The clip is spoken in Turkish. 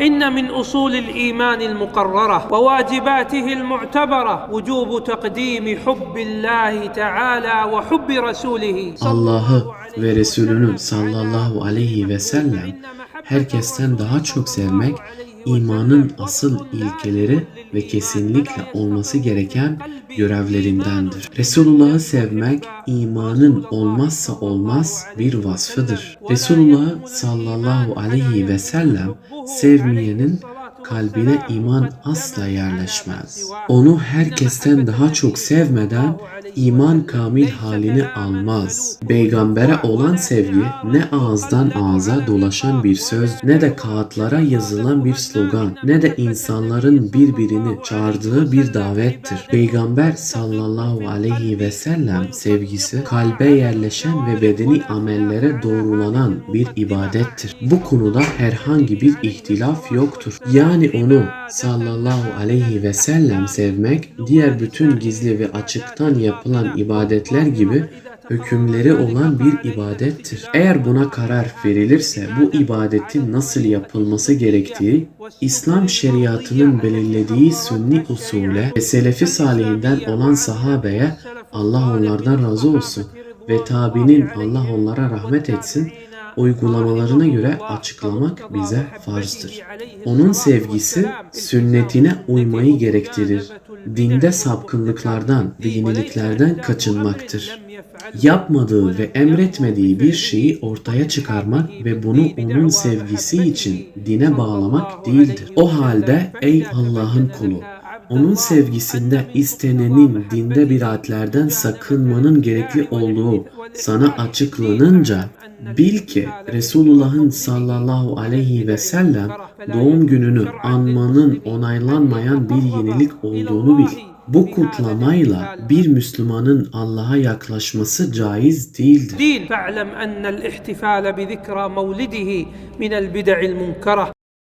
إن من أصول الإيمان المقررة وواجباته المعتبرة وجوب تقديم حب الله تعالى وحب رسوله صلى Allah'ı الله عليه ve Resulünün وسلم sallallahu aleyhi ve sellem herkesten daha çok sevmek imanın asıl ilkeleri ve kesinlikle olması gereken görevlerindendir. Resulullah'ı sevmek imanın olmazsa olmaz bir vasfıdır. Resulullah sallallahu aleyhi ve sellem sevmeyenin kalbine iman asla yerleşmez. Onu herkesten daha çok sevmeden iman kamil halini almaz. Peygambere olan sevgi ne ağızdan ağza dolaşan bir söz ne de kağıtlara yazılan bir slogan ne de insanların birbirini çağırdığı bir davettir. Peygamber sallallahu aleyhi ve sellem sevgisi kalbe yerleşen ve bedeni amellere doğrulanan bir ibadettir. Bu konuda herhangi bir ihtilaf yoktur. Yani onu sallallahu aleyhi ve sellem sevmek diğer bütün gizli ve açıktan yapılan ibadetler gibi hükümleri olan bir ibadettir. Eğer buna karar verilirse bu ibadetin nasıl yapılması gerektiği İslam şeriatının belirlediği sünni usule ve selefi salihinden olan sahabeye Allah onlardan razı olsun ve tabinin Allah onlara rahmet etsin uygulamalarına göre açıklamak bize farzdır. Onun sevgisi sünnetine uymayı gerektirir. Dinde sapkınlıklardan ve yeniliklerden kaçınmaktır. Yapmadığı ve emretmediği bir şeyi ortaya çıkarmak ve bunu onun sevgisi için dine bağlamak değildir. O halde ey Allah'ın kulu onun sevgisinde istenenin dinde biratlerden sakınmanın gerekli olduğu sana açıklanınca bil ki Resulullah'ın sallallahu aleyhi ve sellem doğum gününü anmanın onaylanmayan bir yenilik olduğunu bil. Bu kutlamayla bir Müslümanın Allah'a yaklaşması caiz değildir.